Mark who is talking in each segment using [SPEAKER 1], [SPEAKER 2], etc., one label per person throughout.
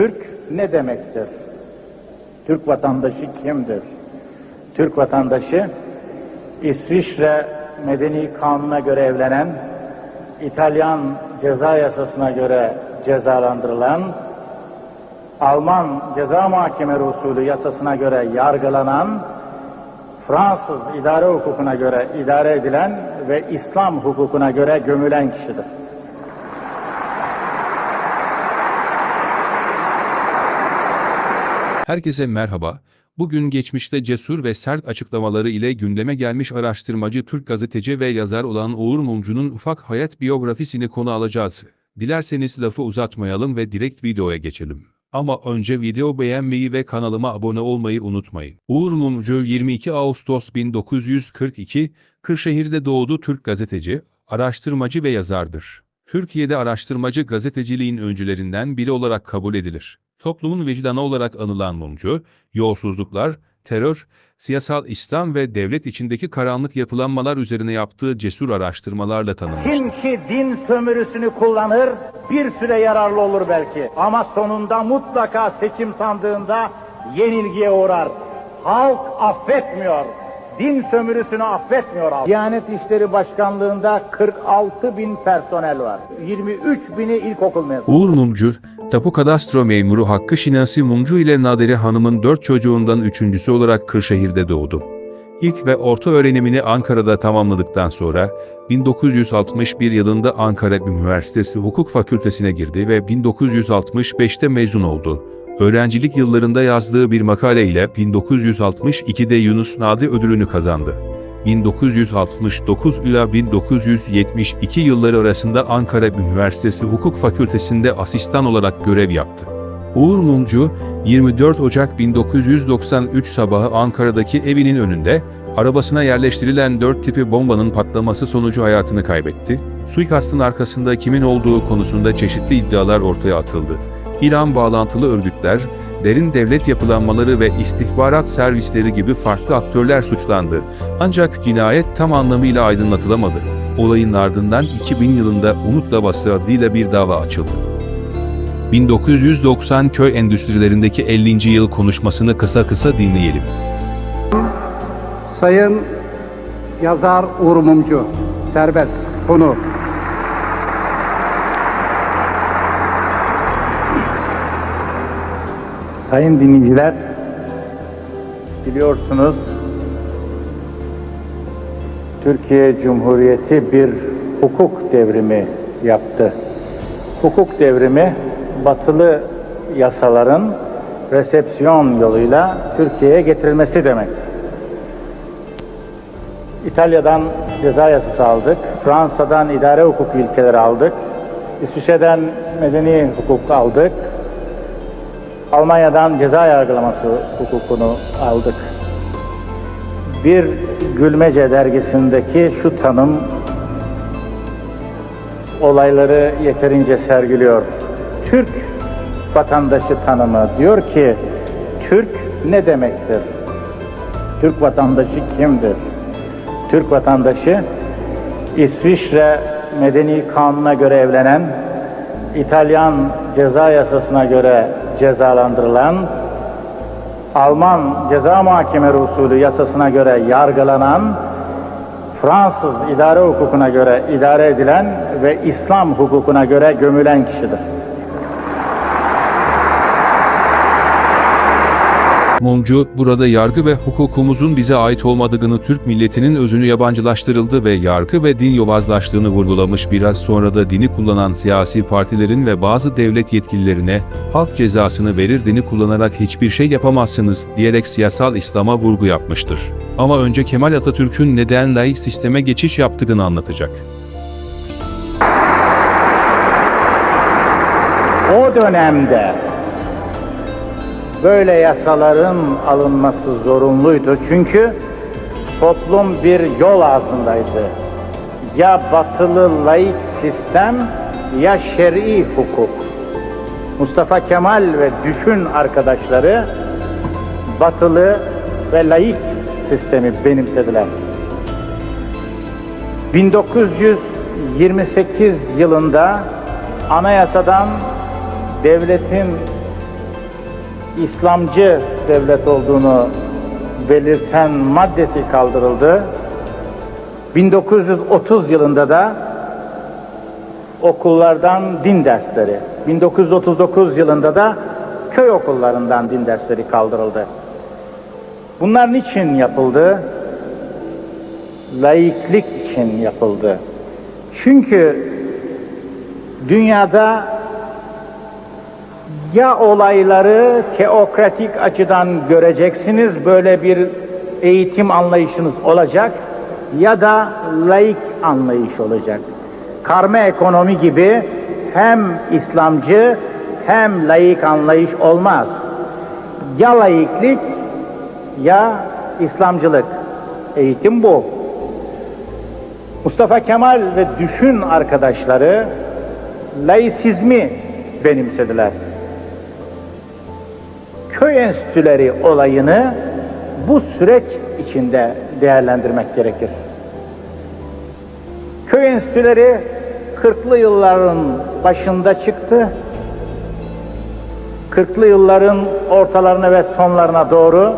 [SPEAKER 1] Türk ne demektir? Türk vatandaşı kimdir? Türk vatandaşı İsviçre Medeni Kanunu'na göre evlenen, İtalyan ceza yasasına göre cezalandırılan, Alman ceza muhakemeleri usulü yasasına göre yargılanan, Fransız idare hukukuna göre idare edilen ve İslam hukukuna göre gömülen kişidir.
[SPEAKER 2] Herkese merhaba. Bugün geçmişte cesur ve sert açıklamaları ile gündeme gelmiş araştırmacı Türk gazeteci ve yazar olan Uğur Mumcu'nun ufak hayat biyografisini konu alacağız. Dilerseniz lafı uzatmayalım ve direkt videoya geçelim. Ama önce video beğenmeyi ve kanalıma abone olmayı unutmayın. Uğur Mumcu 22 Ağustos 1942, Kırşehir'de doğdu Türk gazeteci, araştırmacı ve yazardır. Türkiye'de araştırmacı gazeteciliğin öncülerinden biri olarak kabul edilir. Toplumun vicdanı olarak anılan mumcu, yolsuzluklar, terör, siyasal İslam ve devlet içindeki karanlık yapılanmalar üzerine yaptığı cesur araştırmalarla tanınmıştır.
[SPEAKER 1] Kim ki din sömürüsünü kullanır, bir süre yararlı olur belki. Ama sonunda mutlaka seçim sandığında yenilgiye uğrar. Halk affetmiyor. Din sömürüsünü affetmiyor halk. Diyanet İşleri Başkanlığı'nda 46 bin personel var. 23 bini ilkokul mezunu.
[SPEAKER 2] Uğur Mumcu, Tapu Kadastro memuru Hakkı Şinasi Mumcu ile Nadire Hanım'ın dört çocuğundan üçüncüsü olarak Kırşehir'de doğdu. İlk ve orta öğrenimini Ankara'da tamamladıktan sonra 1961 yılında Ankara Üniversitesi Hukuk Fakültesine girdi ve 1965'te mezun oldu. Öğrencilik yıllarında yazdığı bir makale ile 1962'de Yunus Nadi ödülünü kazandı. 1969 ila 1972 yılları arasında Ankara Üniversitesi Hukuk Fakültesinde asistan olarak görev yaptı. Uğur Mumcu, 24 Ocak 1993 sabahı Ankara'daki evinin önünde, arabasına yerleştirilen dört tipi bombanın patlaması sonucu hayatını kaybetti. Suikastın arkasında kimin olduğu konusunda çeşitli iddialar ortaya atıldı. İran bağlantılı örgütler, derin devlet yapılanmaları ve istihbarat servisleri gibi farklı aktörler suçlandı. Ancak cinayet tam anlamıyla aydınlatılamadı. Olayın ardından 2000 yılında Umut Davası adıyla bir dava açıldı. 1990 köy endüstrilerindeki 50. yıl konuşmasını kısa kısa dinleyelim.
[SPEAKER 3] Sayın yazar Uğur Mumcu, serbest, konu.
[SPEAKER 1] Sayın dinleyiciler, biliyorsunuz Türkiye Cumhuriyeti bir hukuk devrimi yaptı. Hukuk devrimi batılı yasaların resepsiyon yoluyla Türkiye'ye getirilmesi demek. İtalya'dan ceza yasası aldık, Fransa'dan idare hukuku ilkeleri aldık, İsviçre'den medeni hukuk aldık, Almanya'dan ceza yargılaması hukukunu aldık. Bir Gülmece dergisindeki şu tanım olayları yeterince sergiliyor. Türk vatandaşı tanımı diyor ki Türk ne demektir? Türk vatandaşı kimdir? Türk vatandaşı İsviçre Medeni Kanunu'na göre evlenen, İtalyan ceza yasasına göre cezalandırılan, Alman ceza muhakemeleri usulü yasasına göre yargılanan, Fransız idare hukukuna göre idare edilen ve İslam hukukuna göre gömülen kişidir.
[SPEAKER 2] Mumcu, burada yargı ve hukukumuzun bize ait olmadığını Türk milletinin özünü yabancılaştırıldı ve yargı ve din yobazlaştığını vurgulamış biraz sonra da dini kullanan siyasi partilerin ve bazı devlet yetkililerine, halk cezasını verir dini kullanarak hiçbir şey yapamazsınız diyerek siyasal İslam'a vurgu yapmıştır. Ama önce Kemal Atatürk'ün neden laik sisteme geçiş yaptığını anlatacak.
[SPEAKER 1] O dönemde böyle yasaların alınması zorunluydu. Çünkü toplum bir yol ağzındaydı. Ya batılı laik sistem ya şer'i hukuk. Mustafa Kemal ve düşün arkadaşları batılı ve laik sistemi benimsediler. 1928 yılında anayasadan devletin İslamcı devlet olduğunu belirten maddesi kaldırıldı. 1930 yılında da okullardan din dersleri, 1939 yılında da köy okullarından din dersleri kaldırıldı. Bunlar niçin yapıldı? Laiklik için yapıldı. Çünkü dünyada ya olayları teokratik açıdan göreceksiniz, böyle bir eğitim anlayışınız olacak ya da laik anlayış olacak. Karma ekonomi gibi hem İslamcı hem laik anlayış olmaz. Ya laiklik ya İslamcılık. Eğitim bu. Mustafa Kemal ve düşün arkadaşları laisizmi benimsediler. Köy enstitüleri olayını bu süreç içinde değerlendirmek gerekir. Köy enstitüleri 40'lı yılların başında çıktı. 40'lı yılların ortalarına ve sonlarına doğru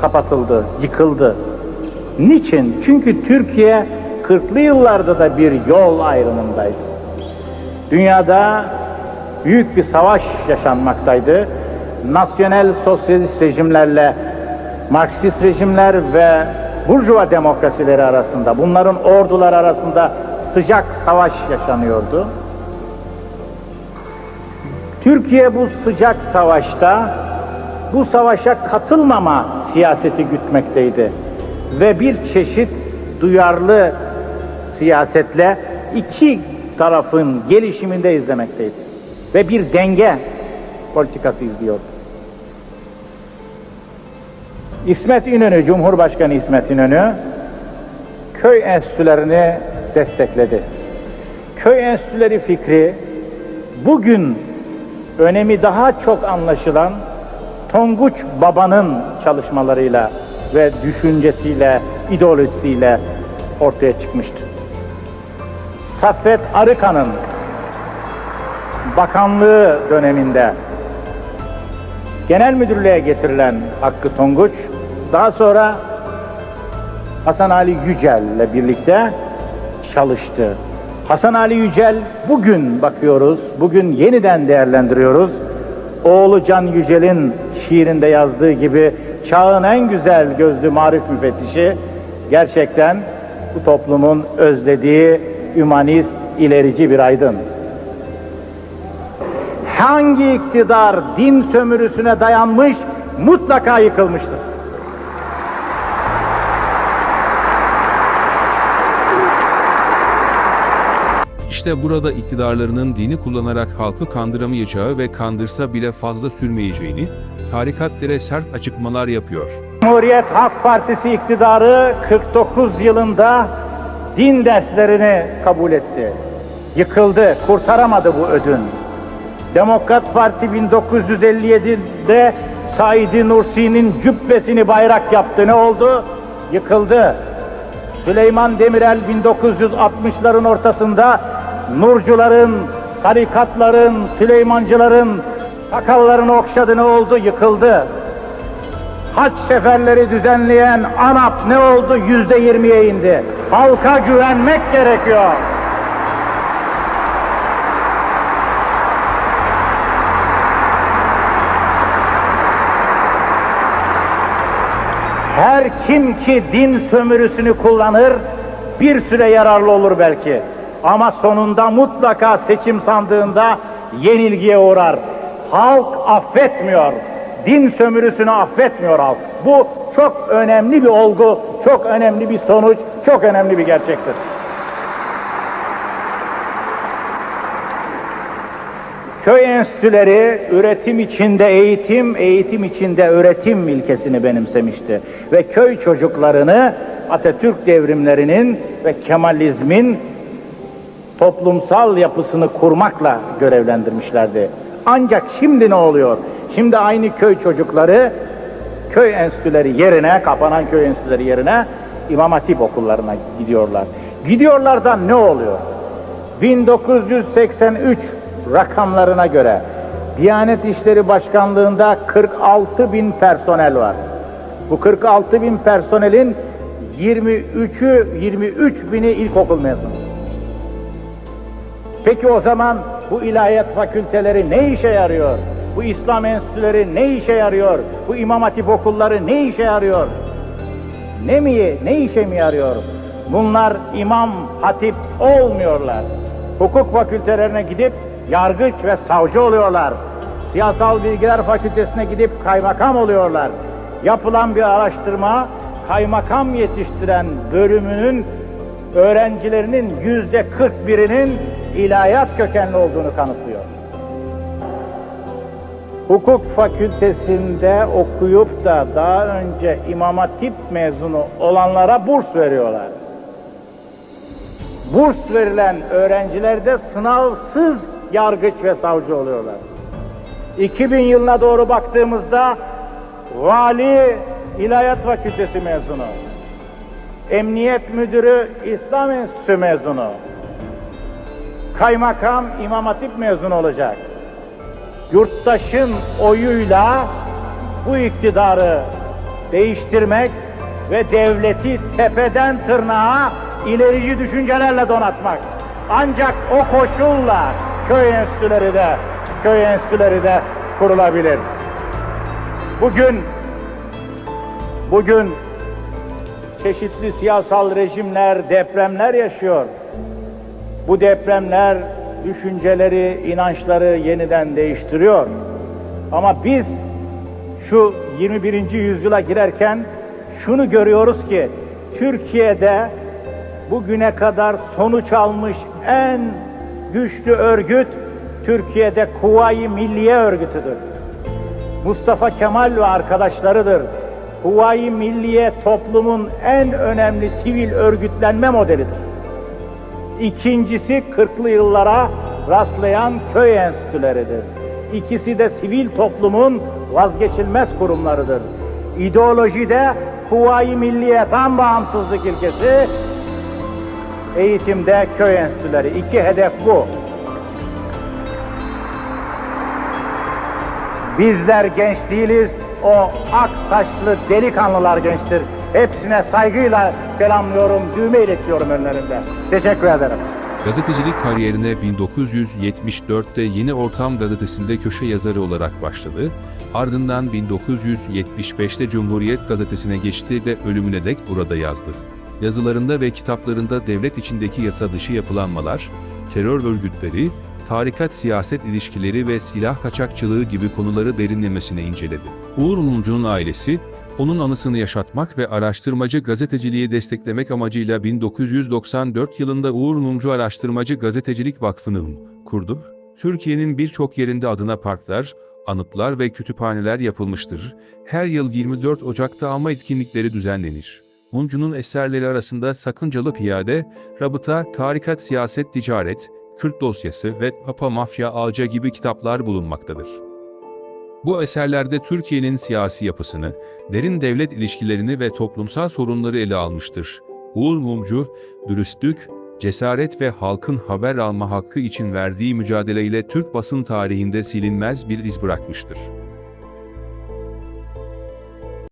[SPEAKER 1] kapatıldı, yıkıldı. Niçin? Çünkü Türkiye 40'lı yıllarda da bir yol ayrımındaydı. Dünyada büyük bir savaş yaşanmaktaydı. Nasyonel sosyalist rejimlerle Marksist rejimler ve Burjuva demokrasileri arasında, bunların ordular arasında sıcak savaş yaşanıyordu. Türkiye bu sıcak savaşta bu savaşa katılmama siyaseti gütmekteydi ve bir çeşit duyarlı siyasetle iki tarafın gelişiminde izlemekteydi ve bir denge politikası izliyordu. İsmet İnönü, Cumhurbaşkanı İsmet İnönü köy enstitülerini destekledi. Köy enstitüleri fikri bugün önemi daha çok anlaşılan Tonguç Baba'nın çalışmalarıyla ve düşüncesiyle, ideolojisiyle ortaya çıkmıştı. Saffet Arıkan'ın bakanlığı döneminde genel müdürlüğe getirilen Hakkı Tonguç daha sonra Hasan Ali Yücel ile birlikte çalıştı. Hasan Ali Yücel bugün bakıyoruz, bugün yeniden değerlendiriyoruz. Oğlu Can Yücel'in şiirinde yazdığı gibi çağın en güzel gözlü marif müfettişi gerçekten bu toplumun özlediği ümanist, ilerici bir aydın. Hangi iktidar din sömürüsüne dayanmış mutlaka yıkılmıştır.
[SPEAKER 2] İşte burada iktidarlarının dini kullanarak halkı kandıramayacağı ve kandırsa bile fazla sürmeyeceğini, tarikatlere sert açıklamalar yapıyor.
[SPEAKER 1] Cumhuriyet Halk Partisi iktidarı 49 yılında din derslerini kabul etti. Yıkıldı, kurtaramadı bu ödün. Demokrat Parti 1957'de Said Nursi'nin cübbesini bayrak yaptı. Ne oldu? Yıkıldı. Süleyman Demirel 1960'ların ortasında Nurcuların, tarikatların, Süleymancıların sakallarını okşadı ne oldu? Yıkıldı. Haç seferleri düzenleyen ANAP ne oldu? Yüzde yirmiye indi. Halka güvenmek gerekiyor. Her kim ki din sömürüsünü kullanır, bir süre yararlı olur belki. Ama sonunda mutlaka seçim sandığında yenilgiye uğrar. Halk affetmiyor. Din sömürüsünü affetmiyor halk. Bu çok önemli bir olgu, çok önemli bir sonuç, çok önemli bir gerçektir. Köy enstitüleri üretim içinde eğitim, eğitim içinde öğretim ilkesini benimsemişti. Ve köy çocuklarını Atatürk devrimlerinin ve Kemalizmin toplumsal yapısını kurmakla görevlendirmişlerdi. Ancak şimdi ne oluyor? Şimdi aynı köy çocukları köy enstitüleri yerine, kapanan köy enstitüleri yerine İmam Hatip okullarına gidiyorlar. Gidiyorlar da ne oluyor? 1983 rakamlarına göre Diyanet İşleri Başkanlığı'nda 46 bin personel var. Bu 46 bin personelin 23'ü 23 bini ilkokul mezunu. Peki o zaman bu ilahiyat fakülteleri ne işe yarıyor? Bu İslam enstitüleri ne işe yarıyor? Bu İmam Hatip okulları ne işe yarıyor? Ne mi, ne işe mi yarıyor? Bunlar imam, hatip olmuyorlar. Hukuk fakültelerine gidip yargıç ve savcı oluyorlar. Siyasal Bilgiler Fakültesine gidip kaymakam oluyorlar. Yapılan bir araştırma kaymakam yetiştiren bölümünün öğrencilerinin yüzde 41'inin ilahiyat kökenli olduğunu kanıtlıyor. Hukuk fakültesinde okuyup da daha önce İmam Hatip mezunu olanlara burs veriyorlar. Burs verilen öğrenciler de sınavsız yargıç ve savcı oluyorlar. 2000 yılına doğru baktığımızda vali İlahiyat Fakültesi mezunu, emniyet müdürü İslam Enstitüsü mezunu, kaymakam İmam Hatip mezunu olacak yurttaşın oyuyla bu iktidarı değiştirmek ve devleti tepeden tırnağa ilerici düşüncelerle donatmak. Ancak o koşulla köy enstitüleri de köy enstitüleri de kurulabilir. Bugün bugün çeşitli siyasal rejimler, depremler yaşıyor. Bu depremler düşünceleri, inançları yeniden değiştiriyor. Ama biz şu 21. yüzyıla girerken şunu görüyoruz ki Türkiye'de bugüne kadar sonuç almış en güçlü örgüt Türkiye'de Kuvayi Milliye Örgütü'dür. Mustafa Kemal ve arkadaşlarıdır. Kuvayi Milliye toplumun en önemli sivil örgütlenme modelidir. İkincisi 40'lı yıllara rastlayan köy enstitüleridir. İkisi de sivil toplumun vazgeçilmez kurumlarıdır. İdeolojide Kuvayi Milliye tam bağımsızlık ilkesi, eğitimde köy enstitüleri. İki hedef bu. Bizler genç değiliz, o ak saçlı delikanlılar gençtir. Hepsine saygıyla selamlıyorum, düğme iletiyorum önlerinde. Teşekkür ederim.
[SPEAKER 2] Gazetecilik kariyerine 1974'te Yeni Ortam gazetesinde köşe yazarı olarak başladı. Ardından 1975'te Cumhuriyet gazetesine geçti ve ölümüne dek burada yazdı. Yazılarında ve kitaplarında devlet içindeki yasa dışı yapılanmalar, terör örgütleri, tarikat siyaset ilişkileri ve silah kaçakçılığı gibi konuları derinlemesine inceledi. Uğur Mumcu'nun ailesi, onun anısını yaşatmak ve araştırmacı gazeteciliği desteklemek amacıyla 1994 yılında Uğur Mumcu Araştırmacı Gazetecilik Vakfı'nı kurdu. Türkiye'nin birçok yerinde adına parklar, anıtlar ve kütüphaneler yapılmıştır. Her yıl 24 Ocak'ta alma etkinlikleri düzenlenir. Mumcu'nun eserleri arasında Sakıncalı Piyade, Rabıta, Tarikat Siyaset Ticaret, Kürt Dosyası ve Papa Mafya Ağaca gibi kitaplar bulunmaktadır. Bu eserlerde Türkiye'nin siyasi yapısını, derin devlet ilişkilerini ve toplumsal sorunları ele almıştır. Uğur Mumcu, dürüstlük, cesaret ve halkın haber alma hakkı için verdiği mücadeleyle Türk basın tarihinde silinmez bir iz bırakmıştır.